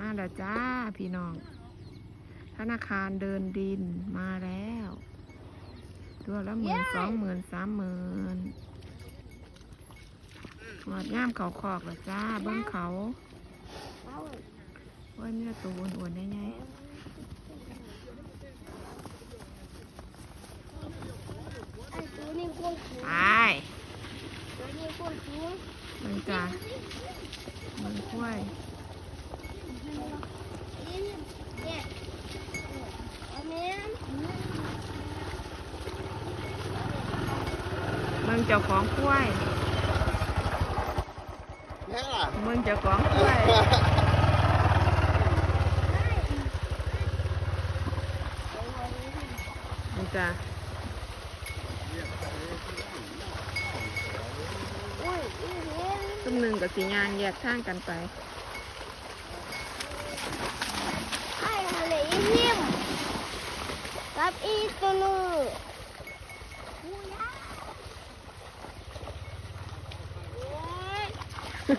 มาแล้วจ้าพี่น้อง ธนาคารเดินดินมาแล้ว ตัวละหมื่นสองหมื่นสามหมื่นหมดย่ามเขาคอกแล้วจ้าเบิ้งเขาว่ามีแต่ตัวอ้วนๆได้ไงอันตัวนี้กว้างสูงไปตัวนี้กว้างสูงเบิ้งจ้าเบิ้งกล้วย นี่เนี่ยอันนี้เบิ้งเจ้าของกล้วยแค่ล่ะเบิ้งเจ้าของกล้วยเบิ้งจ้าอุ้ยอีเห็นตุ้มหนึ่งกับสียางแยกทางกันไป ไอ้ทะเ